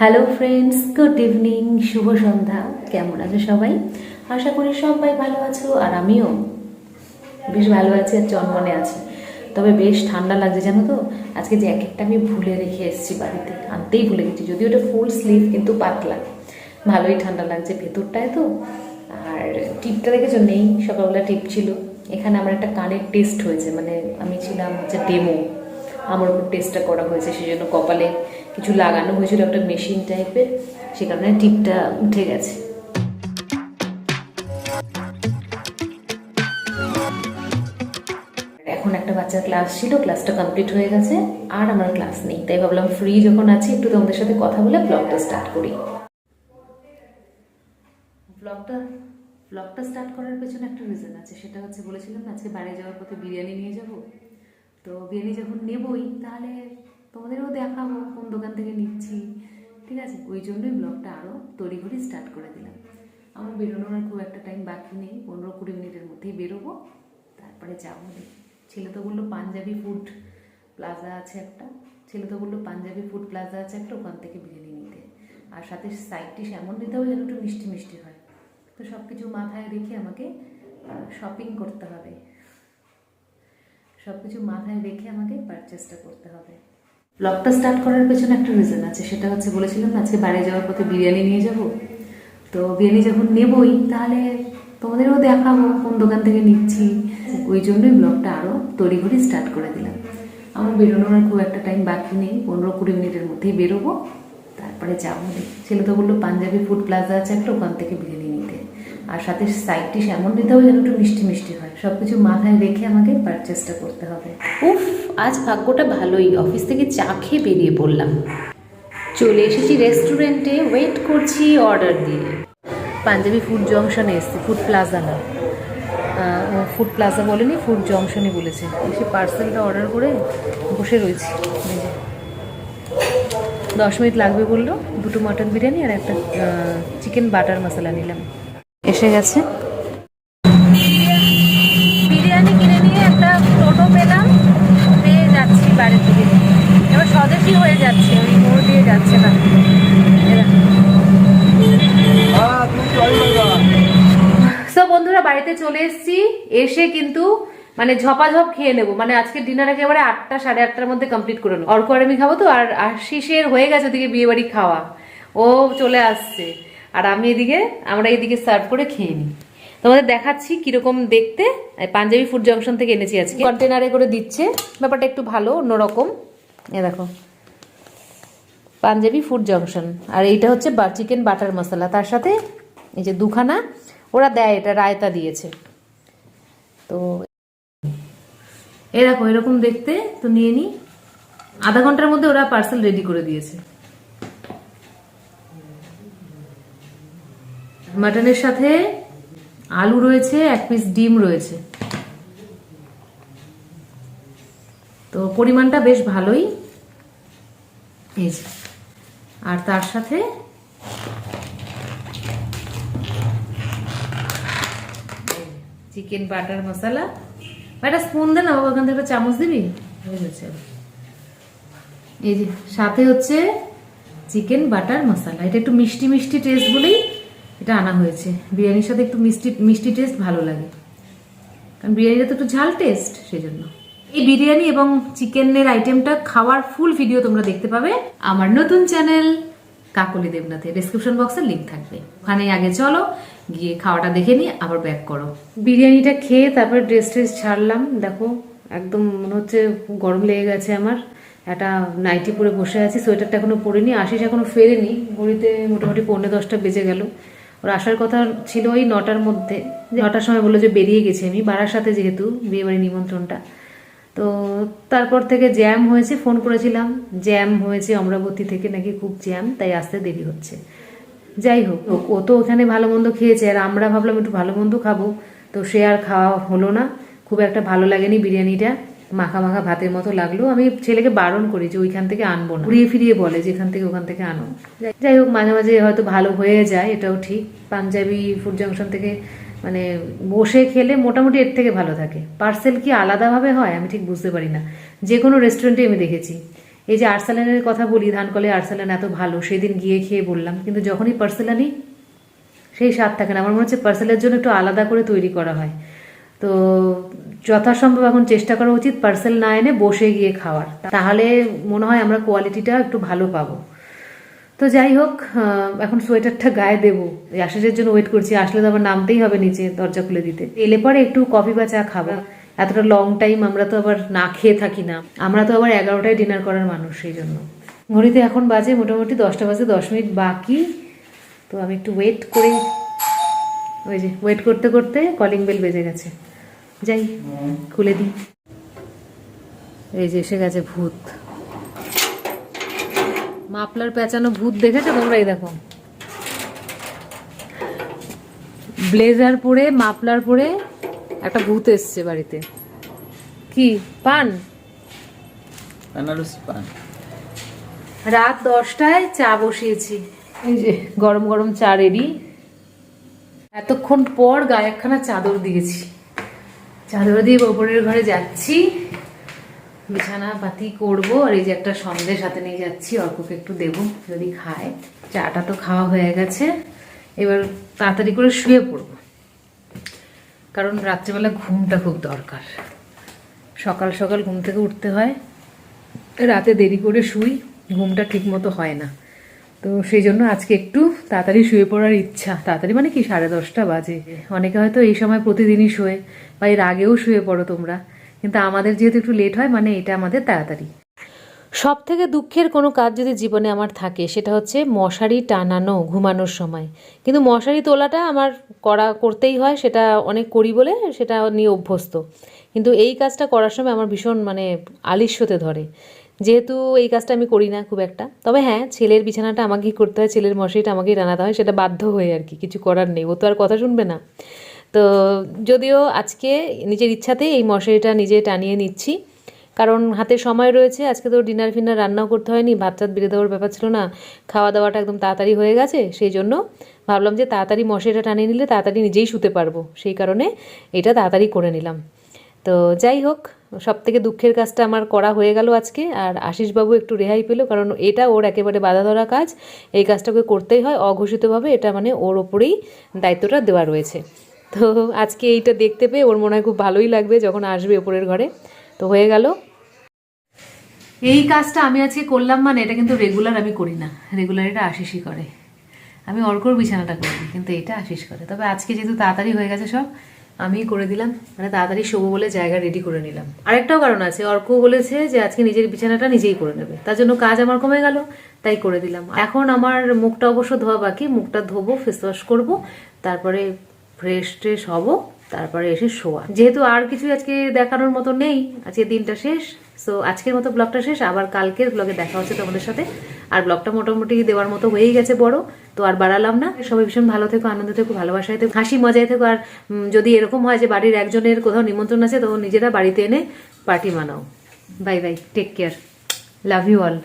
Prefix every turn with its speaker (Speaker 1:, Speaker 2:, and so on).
Speaker 1: Hello friends good evening শুভ সন্ধ্যা। কেমন আছো সবাই? আশা করি সবাই ভালো আছো আর আমিও বেশ ভালো আছি আর চনমনে আছি। তবে বেশ ঠান্ডা লাগছে, জানো তো? আজকে জ্যাকেটটা আমি ভুলে রেখে এসেছি বাড়িতে। আনতেই ভুলে গেছি, যদিও ওটা ফুল স্লিভ কিন্তু পাতলা। ভালোই ঠান্ডা লাগছে ভেতরটায় তো। আর টিপটা দেখেছ? নেই, সকালবেলা টিপ ছিল। এখানে আমার একটা কানের টেস্ট হয়েছে মানে আমি ছিলাম হচ্ছে ডেমো আমার উপর টেস্টটা করা হয়েছে সেই জন্য কপালে কিছু লাগানো হয়েছিল একটা মেশিন টাইপের সে কারণে টিপটা উঠে গেছে। এখন একটা বাচ্চার ক্লাস ছিল ক্লাসটা কমপ্লিট হয়ে গেছে, আর আমার ক্লাস নেই। তাই ভাবলাম ফ্রি যখন আছি, একটু তোমাদের সাথে কথা বলে ব্লগটা স্টার্ট করি। ব্লগটা ব্লগটা স্টার্ট করার পেছনে একটা রিজন আছে। সেটা হচ্ছে, বলেছিলাম আজকে বাইরে যাওয়ার পথে বিরিয়ানি নিয়ে যাব? তো বিরিয়ানি যখন নেবই, তাহলে তোমাদেরও দেখাবো কোন দোকান থেকে নিচ্ছি। ঠিক আছে? ওই জন্যই ব্লগটা আরও তড়ি ঘড়ি স্টার্ট করে দিলাম। আমার বেরোনোর আর খুব একটা টাইম বাকি নেই। পনেরো কুড়ি মিনিটের মধ্যেই বেরোবো। তারপরে যাব ছেলে তো বলল পাঞ্জাবি ফুড প্লাজা আছে একটা। ছেলে তো বলল পাঞ্জাবি ফুড প্লাজা আছে একটা, ওখান থেকে বিরিয়ানি নিতে। আর সাথে সাইড ডিশ এমন নিতে হবে যেন একটু মিষ্টি মিষ্টি হয়। তো সব কিছু মাথায় রেখে আমাকে শপিং করতে হবে। সব কিছু মাথায় রেখে আমাকে পারচেসটা করতে হবে। ব্লগটা স্টার্ট করার পেছনে একটা রিজন আছে। সেটা হচ্ছে বলেছিলাম না, আজকে বাইরে যাওয়ার পথে বিরিয়ানি নিয়ে যাব। তো বিরিয়ানি যখন নেবই তাহলে তোমাদেরও দেখাবো কোন দোকান থেকে নিচ্ছি। ওই জন্যই ব্লগটা আরও তড়িঘড়ি স্টার্ট করে দিলাম। আমার বেরোনোর আর খুব একটা টাইম বাকি নেই পনেরো কুড়ি মিনিটের মধ্যেই বেরোবো। তারপরে যাব। ছেলে তো বলল পাঞ্জাবি ফুড প্লাজা আছে একটা ওখান থেকে বিরিয়ানি আর সাথে সাইড ডিশ এমন নিতে হবে যেন একটু মিষ্টি মিষ্টি হয়। সব কিছু মাথায় রেখে আমাকে পারচেসটা করতে হবে। উফ, আজ ভাগ্যটা ভালোই। অফিস থেকে চা খেয়ে বেরিয়ে পড়লাম। চলে এসেছি রেস্টুরেন্টে ওয়েট করছি অর্ডার দিয়ে। পাঞ্জাবি ফুড জংশনে এসেছি ফুড প্লাজা না। ফুড প্লাজা বলেনি ফুড জংশনই বলেছে। এসে পার্সেলটা অর্ডার করে বসে রয়েছি। দশ মিনিট লাগবে বলল। দুটো মাটন বিরিয়ানি আর একটা চিকেন বাটার মশলা নিলাম। এসে গেছে। বিরিয়ানি কিনে নিয়ে একটা টোটো পেলাম, পেয়ে যাচ্ছি বাড়ি থেকে এবার স্বদেশি হয়ে যাচ্ছে, ওই মোড় দিয়ে যাচ্ছে না। সো বন্ধুরা, বাড়িতে চলে এসেছি। এসে কিন্তু মানে ঝপাঝপ খেয়ে নেব। মানে আজকে ডিনার একেবারে আটটা, সাড়ে আটটার মধ্যে কমপ্লিট করে নেব। অর্ক আর আমি খাব তো, আর আশিসের হয়ে গেছে ওদিকে বিয়ে বাড়ি খাওয়া। ও চলে আসছে। আর আমি এদিকে, আমরা এদিকে সার্ভ করে খেয়ে নিই। তোমাদের দেখাচ্ছি কীরকম দেখতে পাঞ্জাবি ফুড জংশন থেকে এনেছি আজকে। কন্টেনারে করে দিচ্ছে, ব্যাপারটা একটু ভালো, অন্যরকম। এ দেখো। পাঞ্জাবি ফুড জংশন আর এইটা হচ্ছে চিকেন বাটার মশলা তার সাথে এই যে দুখানা, ওরা দেয়, এটা রায়তা দিয়েছে। তো এরকম এরকম দেখতে, তো নিয়ে নি আধা ঘণ্টার মধ্যে ওরা পার্সেল রেডি করে দিয়েছে। মাটনের সাথে আলু রয়েছে, এক পিস ডিম রয়েছে। তো পরিমাণটা বেশ ভালোই। আর তার সাথে চিকেন বাটার মশলা। একটা স্পুন দে না ওখান থেকে চামচ দিবি? হয়ে গেছে। এই যে, সাথে হচ্ছে চিকেন বাটার মশলা। এটা একটু মিষ্টি মিষ্টি টেস্ট বলেই এটা আনা হয়েছে। বিরিয়ানির সাথে একটু মিষ্টি মিষ্টি টেস্ট ভালো লাগে। কারণ বিরিয়ানিটা তো একটু ঝাল টেস্ট সেই জন্য এই বিরিয়ানি এবং চিকেনের আইটেমটা খাওয়ার ফুল ভিডিও তোমরা দেখতে পাবে আমার নতুন চ্যানেল কাকলি দেবনাথে ডিসক্রিপশন বক্সে লিংক থাকবে। ওখানে আগে চলো, গিয়ে খাওয়াটা দেখে নিয়ে আবার ব্যাক করো। বিরিয়ানিটা খেয়ে তারপর ড্রেস ট্রেস ছাড়লাম। দেখো, একদম মনে হচ্ছে গরম লেগে গেছে আমার। একটা নাইটি পরে বসে আছি সোয়েটারটা এখনও পরিনি, আশিস এখনও ফেরেনি। ঘড়িতে মোটামুটি পৌনে দশটা বেজে গেল। ওর আসার কথা ছিল ওই নটার মধ্যে। নটার সময় বলল যে বেরিয়ে গেছি আমি বাড়ার সাথে যেহেতু বিয়েবাড়ি নিমন্ত্রণটা। তো তারপর থেকে জ্যাম হয়েছে, ফোন করেছিলাম। জ্যাম হয়েছে অমরাবতী থেকে নাকি খুব জ্যাম, তাই আসতে দেরি হচ্ছে। যাই হোক ও- ও তো ওখানে ভালো মন্দ খেয়েছে, আর আমরা ভাবলাম একটু ভালো মন্দ খাব। তো সে আর খাওয়া হলো না, খুব একটা ভালো লাগেনি বিরিয়ানিটা। মাখা মাখা ভাতের মতো লাগল। আমি ছেলেকে বারণ করি যে ওইখান থেকে আনব না। ঘুরিয়ে ফিরিয়ে বলে যে এখান থেকে ওখান থেকে আনো। যাই- হোক, মাঝে মাঝে হয়তো ভালো হয়ে যায়, এটাও ঠিক। পাঞ্জাবি ফুড জংশন থেকে মানে বসে খেলে মোটামুটি এর থেকে ভালো থাকে। পার্সেল কি আলাদাভাবে হয়? আমি ঠিক বুঝতে পারি না। যে কোনো রেস্টুরেন্টে আমি দেখেছি। এই যে আর্সালেনের কথা বলি, ধানকলে আর্সালেন এত ভালো, সেদিন গিয়ে খেয়ে বললাম। কিন্তু যখনই পার্সেল আনি, সেই স্বাদ থাকে না। আমার মনে হচ্ছে পার্সেলের জন্য একটু আলাদা করে তৈরি করা হয়। তো যথাসম্ভব এখন চেষ্টা করা উচিত পার্সেল না এনে বসে গিয়ে খাওয়ার। তাহলে মনে হয় আমরা কোয়ালিটিটা একটু ভালো পাবো। তো যাই হোক এখন সোয়েটারটা গায়ে দেবো। আশিসের জন্য ওয়েট করছি, আসলে তো আবার নামতেই হবে নিচে দরজা খুলে দিতে। এলে পরে একটু কফি বা চা খাব। এতটা লং টাইম আমরা তো আবার না খেয়ে থাকি না। আমরা তো আবার এগারোটায় ডিনার করার মানুষ, সেই জন্য। ঘড়িতে এখন বাজে মোটামুটি দশটা বাজে দশ মিনিট বাকি। তো আমি একটু ওয়েট করে ওই যে ওয়েট করতে করতে কলিং বেল বেজে গেছে। যাই খুলে দিই। এই যে এসে গেছে ভূত। মাপলার পেঁচানো ভূত দেখেছ তোমরা এই দেখো। ব্লেজার পরে মাপলার পরে একটা ভূত এসছে বাড়িতে। কি পান?
Speaker 2: আনারসি পান।
Speaker 1: রাত দশটায় চা বসিয়েছি। এই যে গরম গরম চা রেডি। এতক্ষণ পর গায়ে একখানা চাদর দিয়েছি। চাদর দিয়ে ওপরের ঘরে যাচ্ছি। বিছানা পাতি করব আর এই যে একটা সন্দেশ হাতে নিয়ে যাচ্ছি অল্পকে একটু দেবো, যদি খায়। চাটা তো খাওয়া হয়ে গেছে। এবার তাড়াতাড়ি করে শুয়ে পড়ব। কারণ রাত্রিবেলা ঘুমটা খুব দরকার। সকাল সকাল ঘুম থেকে উঠতে হয়। রাতে দেরি করে শুই, ঘুমটা ঠিক মতো হয় না। তো সেই জন্য আজকে একটু তাড়াতাড়ি শুয়ে পড়ার ইচ্ছা। তাড়াতাড়ি মানে কি? সাড়ে দশটা বাজে। অনেকে হয়তো এই সময় প্রতিদিনই শোয়ে বা এর আগেও শুয়ে পড়ো তোমরা। কিন্তু আমাদের যেহেতু একটু লেট হয় মানে এটা আমাদের তাড়াতাড়ি। সব থেকে দুঃখের কোনো কাজ যদি জীবনে আমার থাকে, সেটা হচ্ছে মশারি টানানো, ঘুমানোর সময়। কিন্তু মশারি তোলাটা আমার করা, করতেই হয়, সেটা অনেক করি বলে সেটা নিয়ে অভ্যস্ত। কিন্তু এই কাজটা করার সময় আমার ভীষণ মানে আলিস্যতে ধরে। যেহেতু এই কাজটা আমি করি না খুব একটা। তবে হ্যাঁ ছেলের বিছানাটা আমাকেই করতে হয়, ছেলের মশারিটা আমাকেই টানাতে হয়, সেটা বাধ্য হয়ে আর কি, কিছু করার নেই। ও তো আর কথা শুনবে না। তো যদিও আজকে নিজের ইচ্ছাতেই এই মশারিটা নিজে টানিয়ে নিচ্ছি, কারণ হাতে সময় রয়েছে, আজকে তো ডিনার ফিনার রান্নাও করতে হয়নি, ভাত টাত বেড়ে দেওয়ার ব্যাপার ছিল না খাওয়া দাওয়াটা একদম তাড়াতাড়ি হয়ে গেছে, সেই জন্য ভাবলাম যে তাড়াতাড়ি মশারিটা টানিয়ে নিলে তাড়াতাড়ি নিজেই শুতে পারব, সেই কারণে এটা তাড়াতাড়ি করে নিলাম। তো যাই হোক সব থেকে দুঃখের কাজটা আমার করা হয়ে গেল আজকে, আর আশিসবাবু একটু রেহাই পেল, কারণ এটা ওর একেবারে বাধা ধরা কাজ। এই কাজটাকে করতেই হয় অঘোষিতভাবে, এটা মানে ওর ওপরেই দায়িত্বটা দেওয়া রয়েছে। তো আজকে এইটা দেখতে পেয়ে ওর মনে হয় খুব ভালোই লাগবে যখন আসবে ওপরের ঘরে। তো হয়ে গেল। এই কাজটা আমি আজকে করলাম মানে এটা কিন্তু রেগুলার আমি করি না। রেগুলার এটা আশিসই করে। আমি অর্কর বিছানাটা করি, কিন্তু এটা আশিস করে। তবে আজকে যেহেতু তাড়াতাড়ি হয়ে গেছে সব আমিই করে দিলাম। মানে তাড়াতাড়ি শোবো বলে জায়গা রেডি করে নিলাম। আরেকটাও কারণ আছে, অর্ক বলেছে যে আজকে নিজের বিছানাটা নিজেই করে নেবে। তার জন্য কাজ আমার কমে গেল, তাই করে দিলাম। এখন আমার মুখটা অবশ্য ধোয়া বাকি, মুখটা ধোবো ফেস ওয়াশ করব, তারপরে ফ্রেশ ট্রেশ হব, তারপরে এসে শোয়া। যেহেতু আর কিছু আজকে দেখানোর মতো নেই, আজকে দিনটা শেষ। সো আজকের মতো ব্লগটা শেষ। আবার কালকের ব্লগে দেখা হচ্ছে তোমাদের সাথে। আর ব্লগটা মোটামুটি দেওয়ার মতো হয়েই গেছে বড়। তো আর বাড়ালাম না। সবাই ভীষণ ভালো থেকো, আনন্দ থেকো, ভালোবাসায় থেকো, হাসি মজায় থেকো। আর যদি এরকম হয় যে বাড়ির একজনের কোথাও নিমন্ত্রণ আছে, তো নিজেরা বাড়িতে এনে party মানাও। Bye bye take care love you all